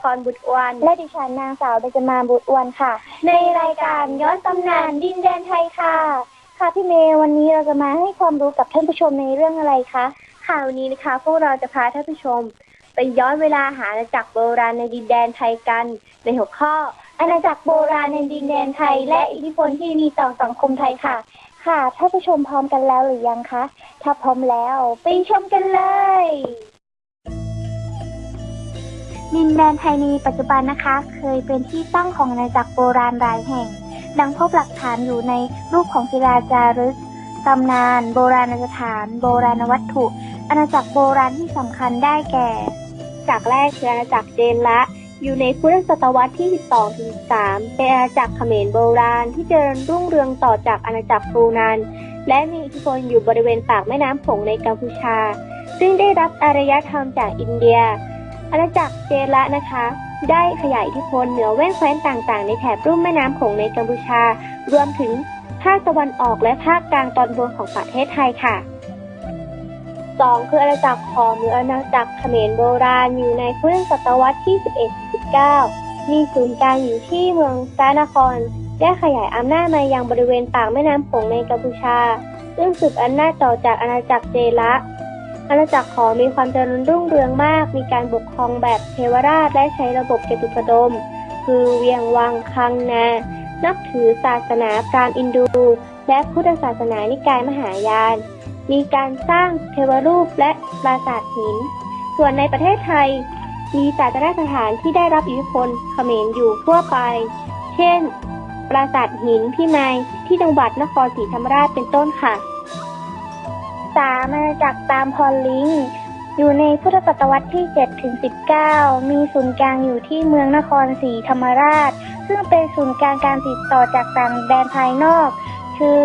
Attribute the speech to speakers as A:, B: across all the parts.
A: พรบุตรอวนและดิฉันนางสาวเบญจมาบุตรอวนค่ะ ในรายการย้อนตำนานดินแดนไทยค่ะ ค่ะพี่เมย์วันนี้เราจะมาให้ความรู้กับท่านผู้ชมในเรื่องอะไรคะค่ะวันนี้นะคะ พวกเราจะพาท่านผู้ชม ไปย้อนเวลาหาอาณาจักรโบราณในดินแดนไทยกัน ในหัวข้อ อาณาจักรโบราณในดินแดนไทย และอิทธิพลที่มีต่อสังคมไทยค่ะ ค่ะท่านผู้ชมพร้อมกันแล้วหรือยังคะถ้าพร้อมแล้วไปชมกันเลย ดินแดนไทยในปัจจุบันนะคะ เคยเป็นที่ตั้งของอาณาจักรโบราณหลายแห่ง ดังพบหลักฐานอยู่ในรูปของศิลาจารึกตำนาน โบราณสถาน โบราณวัตถุ อาณาจักรโบราณที่สำคัญได้แก่ จากแรกคืออาณาจักรเจนละ อยู่ในพุทธศตวรรษที่ 12ถึง13เป็นอาณาจักรเขมรโบราณที่เจริญรุ่งเรืองต่อจากอาณาจักรบรูนานและมีอิทธิพลอยู่บริเวณปากแม่น้ำโขงในกัมพูชา ซึ่งได้รับอารยธรรมจากอินเดีย อาณาจักรเจละนะคะ ได้ขยายอิทธิพลเหนือแว่นแคว้นต่างๆ ในแถบรุ่มแม่น้ำโขงในกัมพูชา รวมถึงภาคตะวันออกและภาคกลางตอนบนของประเทศไทยค่ะ 2 คืออาณาจักรขอมหรืออาณาจักรเขมรโบราณอยู่ในพุทธศตวรรษที่ 11-19 มีศูนย์กลางอยู่ที่เมืองซานคร ได้ขยายอำนาจมายังบริเวณปากแม่น้ำโขงในกัมพูชา ซึ่งสืบอำนาจต่อจากอาณาจักรเจละ อาณาจักรขอมมีความเจริญรุ่งเรืองมาก มีการปกครองแบบเทวราชและใช้ระบบเกตุปดม คือเวียงวังคังนา นับถือศาสนาพราหมณ์อินดู และพุทธศาสนานิกายมหายาน มีการสร้างเทวรูปและปราสาทหิน ส่วนในประเทศไทย มีศาสนสถานที่ได้รับอิทธิพลเขมรอยู่ทั่วไป เช่น ปราสาทหินพี่นายที่จังหวัดนครศรีธรรมราชเป็นต้นค่ะามาณากตามพรลิง อยู่ในพุทธศตวรรษที่7ถึง19 มีศูนย์กลางอยู่ที่เมืองนครศรีธรรมราช ซึ่งเป็นศูนย์กลางการติดต่อจากต่างแดนภายนอก คือ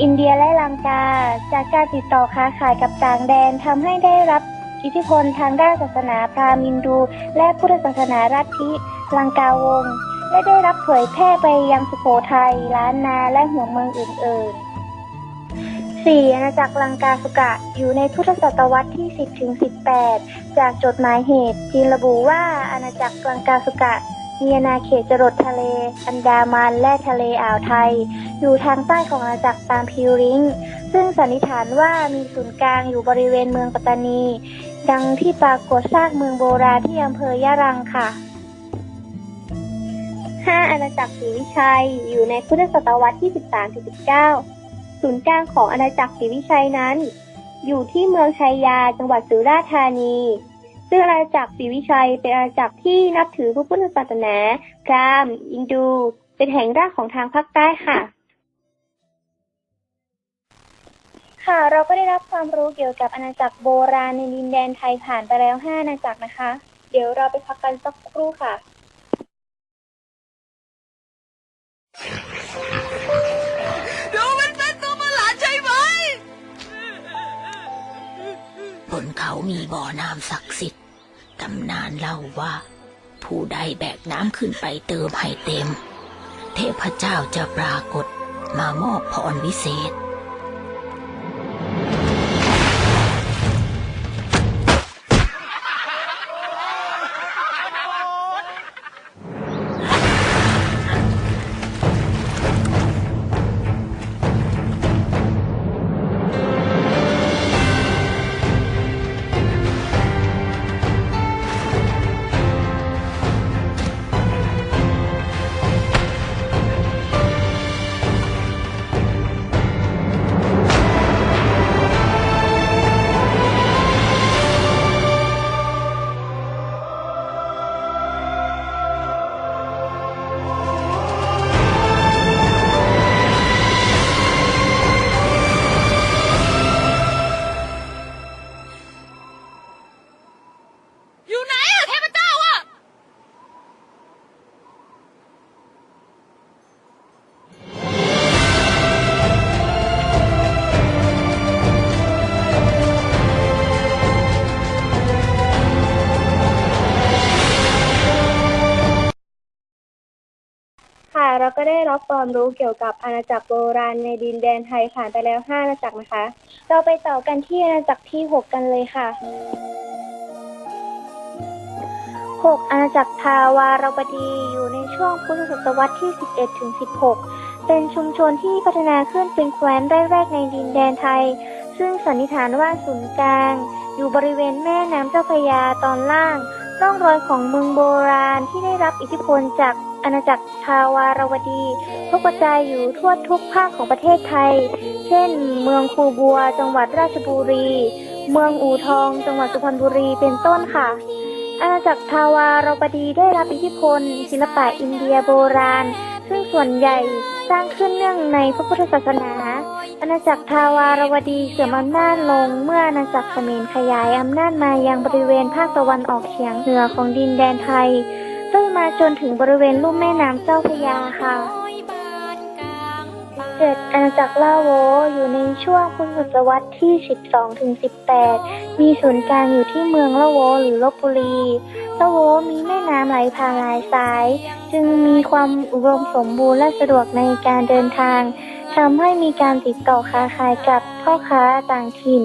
A: อินเดียและลังกา จากการติดต่อค้าขายกับต่างแดนทำให้ได้รับอิทธิพลทางด้านศาสนาพราหมณ์อินดู และพุทธศาสนาลัทธิลังกาวงศ์และได้รับเผยแพร่ไปยังสุโขทัยล้านนาและหัวเมืองอื่นๆ สี่อาณาจักรลังกาสุกะ อยู่ในพุทธศตวรรษที่ 10ถึง18 จากจดหมายเหตุ จีนระบุว่าอาณาจักรลังกาสุกะ มีอาณาเขตจรดทะเล อันดามันและทะเลอ่าวไทย อยู่ทางใต้ของอาณาจักรตามพิวริงซึ่งสันนิษฐานว่ามีศูนย์กลางอยู่บริเวณเมืองปัตตานี ดังที่ปรากฏซากเมืองโบราณที่อำเภอยะรังค่ะ 5 อาณาจักรศรีวิชัย อยู่ในพุทธศตวรรษที่ 13ถึง19 ศูนย์กลางของอาณาจักรศรีวิชัยนั้น อยู่ที่เมืองชัยยาจังหวัดสุราษฎร์ธานี ซึ่งอาณาจักรศรีวิชัยเป็นอาณาจักรที่นับถือพระพุทธศาสนาพราหมณ์อินดู เป็นแห่งแรกของทางภาคใต้ค่ะ ค่ะเราก็ได้รับความรู้เกี่ยวกับอาณาจักรโบราณในดินแดนไทยผ่านไปแล้ว5อาณาจักรนะคะ เดี๋ยวเราไปพักกันสักครู่ค่ะ
B: เขามีบ่อน้ำศักดิ์สิทธิ์ตำนานเล่าว่า ผู้ใดแบกน้ำขึ้นไปเติมให้เต็ม เทพเจ้าจะปรากฏมามอบพรวิเศษ
A: ก็ได้รับความรู้เกี่ยวกับอาณาจักรโบราณในดินแดนไทยผ่านไปแล้ว 5 อาณาจักรนะคะ เราไปต่อกันที่อาณาจักรที่ 6 กันเลยค่ะ 6 อาณาจักรทาวารวดีอยู่ในช่วงพุทธศตวรรษที่ 11ถึง16 เป็นชุมชนที่พัฒนาขึ้นเป็นแคว้นแรกๆในดินแดนไทย ซึ่งสันนิษฐานว่าศูนย์กลาง อยู่บริเวณแม่น้ำเจ้าพระยาตอนล่างร่องรอยของเมืองโบราณที่ได้รับอิทธิพลจาก อาณาจักรทาวารวดีพบกระจายอยู่ทั่วทุกภาคของประเทศไทย เช่น เมืองคูบัว จังหวัดราชบุรี เมืองอู่ทอง จังหวัดสุพรรณบุรีเป็นต้นค่ะอาณาจักรทาวารวดีได้รับอิทธิพล ศิลปะอินเดียโบราณ ซึ่งส่วนใหญ่สร้างขึ้นเนื่องในพระพุทธศาสนา อาณาจักรทาวารวดีเสื่อมอำนาจลงเมื่ออาณาจักรเขมรขยายอำนาจมายังบริเวณภาคตะวันออกเฉียงเหนือของดินแดนไทย มาจนถึงบริเวณลุ่มแม่น้ำเจ้าพระยาค่ะเจ็ดอาณาจักรลาโวอยู่ในช่วงพุทธศตวรรษที่ 12 ถึง 18 มีศูนย์กลางอยู่ที่เมืองละโวหรือลบบุรีละโวมีแม่น้ำไหลผ่านหลายสาย จึงมีความอุดมสมบูรณ์และสะดวกในการเดินทางทำให้มีการติดต่อค้าขายกับพ่อค้าต่างถิ่น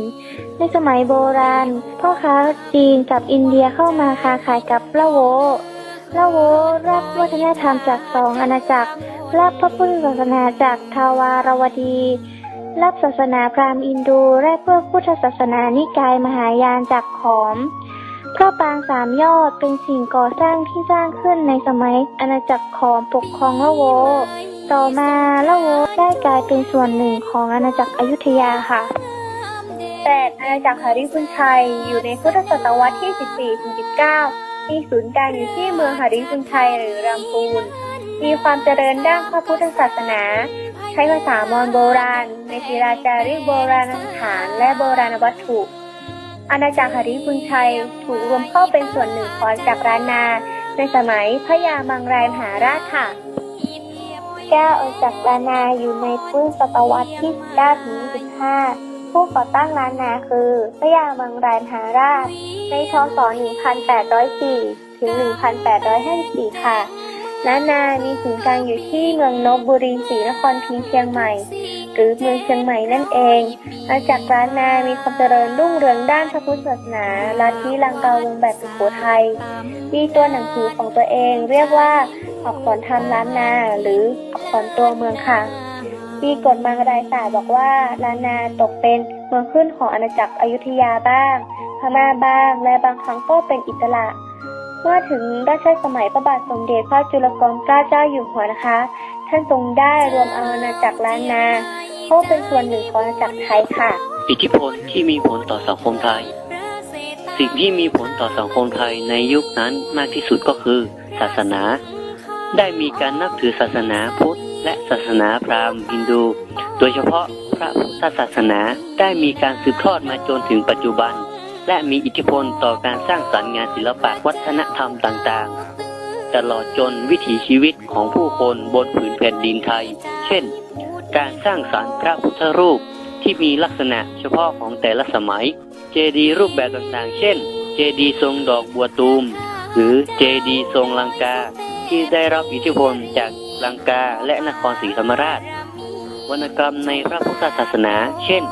A: ในสมัยโบราณ พ่อค้าจีนกับอินเดียเข้ามาค้าขายกับละโว ละโวรับวัฒนธรรมจากสองอาณาจักร รับพระพุทธศาสนาจากทาวารวดี รับศาสนาพราหมณ์อินโดและพระพุทธศาสนานิกายมหายานจากขอม พระปรางสามยอดเป็นสิ่งก่อสร้างที่สร้างขึ้นในสมัยอาณาจักรขอมปกครองละโว ต่อมาละโวได้กลายเป็นส่วนหนึ่งของอาณาจักรอยุธยาค่ะ 8. อาณาจักรหริพุนชัย อยู่ในพุทธศตวรรษที่ 14ถึง19 มีศูนย์กลางอยู่ที่เมืองหริพุนชัยหรือลำพูน มีความเจริญด้านพระพุทธศาสนา ใช้ภาษามอญโบราณ ในศิลาจารึกโบราณสถานและโบราณวัตถุอาณาจักรหริพุนชัยถูกรวมเข้าเป็นส่วนหนึ่งของจักรานนา ในสมัยพระยามังรายมหาราชค่ะ แก้วจักรานนาอยู่ในพุทธศตวรรษที่ 19ถึง25 ผู้ก่อตั้งล้านนาคือ พระยามังรายหาราช ในพศ 1804 ถึง 1854 ค่ะ ล้านนามีศูนย์กลางอยู่ที่เมืองนบบุรีศรีนครพิงเชียงใหม่ หรือเมืองเชียงใหม่นั่นเองอาณากรล้านนามีความเจริญรุ่งเรืองด้านพระพุทธศาสนาลัทธิลังกาวงแบบสุโขทัย มีตัวหนังสือของตัวเองเรียกว่าอักษรธรรมล้านนา หรืออักษรตัวเมืองค่ะ มีกฎมังรายศาสตร์บอกว่าล้านนาตกเป็นเมืองขึ้นของอาณาจักรอยุธยาบ้าง พม่าบ้าง และบางครั้งก็เป็นอิสระเมื่อถึงรัชสมัยพระบาทสมเด็จพระจุลจอมเกล้าเจ้าอยู่หัวนะคะ ท่านทรงได้รวมอาอาณาจักรล้านนาเข้าเป็นส่วนหนึ่งของอาณาจักรไทยค่ะ
C: อิทธิพลที่มีผลต่อสังคมไทย สิ่งที่มีผลต่อสังคมไทยในยุคนั้นมากที่สุดก็คือ ศาสนา ได้มีการนับถือศาสนาพุทธ และศาสนาพราหมณ์ฮินดู โดยเฉพาะพระพุทธศาสนาได้มีการสืบทอดมาจนถึงปัจจุบัน และมีอิทธิพลต่อการสร้างสรรค์งานศิลปะวัฒนธรรมต่างๆ ตลอดจนวิถีชีวิตของผู้คนบนผืนแผ่นดินไทย เช่น การสร้างสรรค์พระพุทธรูปที่มีลักษณะเฉพาะของแต่ละสมัย เจดีย์รูปแบบต่างๆ เช่น เจดีย์ทรงดอกบัวตูม หรือเจดีย์ทรงลังกาที่ได้รับอิทธิพลจาก ลังกาและนครศรีธรรมราช วรรณกรรมในพระพุทธศาสนา เช่น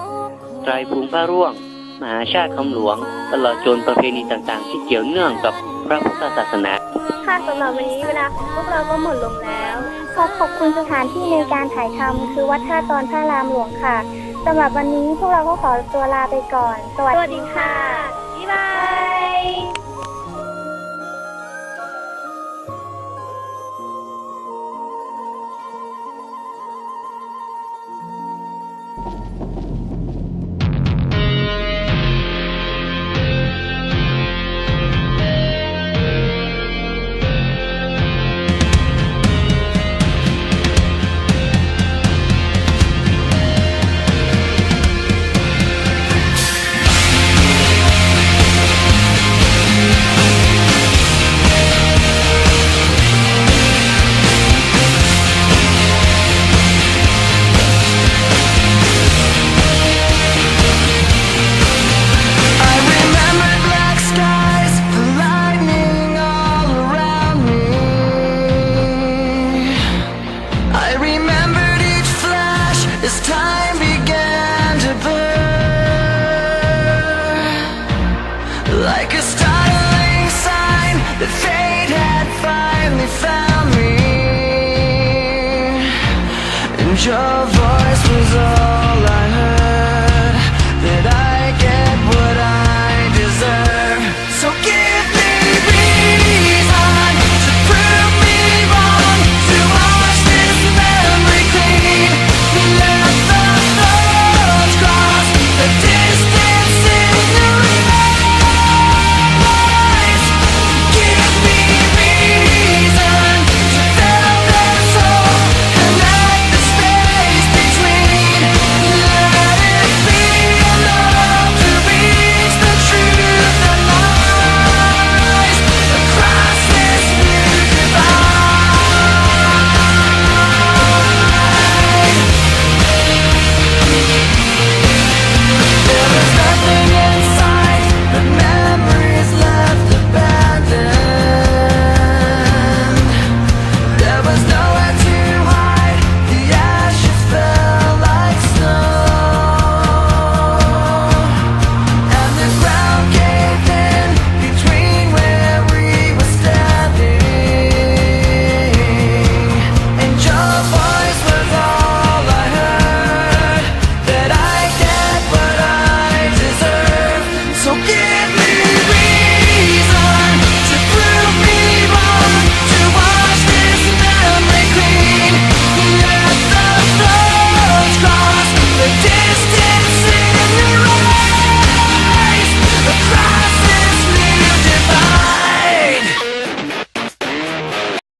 C: ไตรภูมิพระร่วง มหาชาติคำหลวง ตลอดจนประเพณีต่างๆ ที่เกี่ยวเนื่องกับพระพุทธศาสนา
A: ค่ะสำหรับวันนี้เวลาของพวกเราก็หมดลงแล้วขอขอบคุณสถานที่ในการถ่ายทำคือวัดท่าตอนพระรามหลวงค่ะสำหรับวันนี้พวกเราก็ขอตัวลาไปก่อน สวัสดีค่ะ
D: your voice was all